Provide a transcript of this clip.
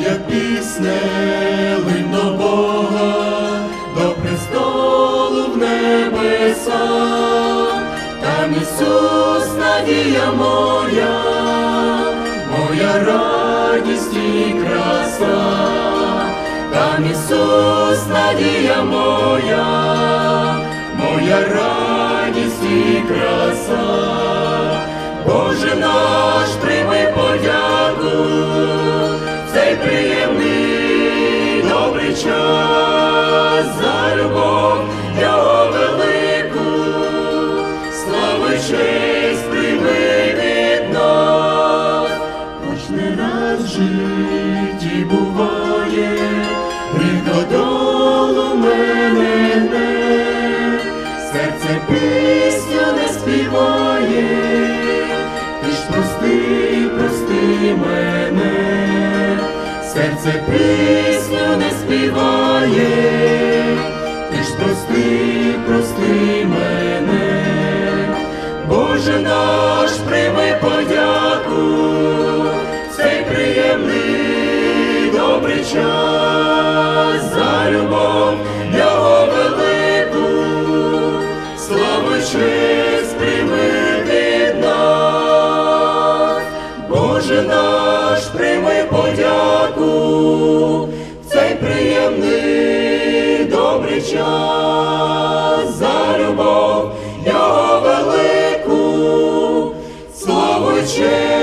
моя пісня линь до Бога, до престолу в небеса, там Ісус, надія моя, моя радість і краса, там Ісус, надія моя, моя радість і краса. Боже наш, в житті буває, гріх додолу мене не, серце пісню не співає, ти ж прости, прости мене, серце пісню не співає, ти ж прости, прости мене, Боже наш, прийми подяку, час за любов його велику, славичи сприйми від нас, Боже наш прийми подяку, в цей приємний добрий час. За любов, його велику, славичи.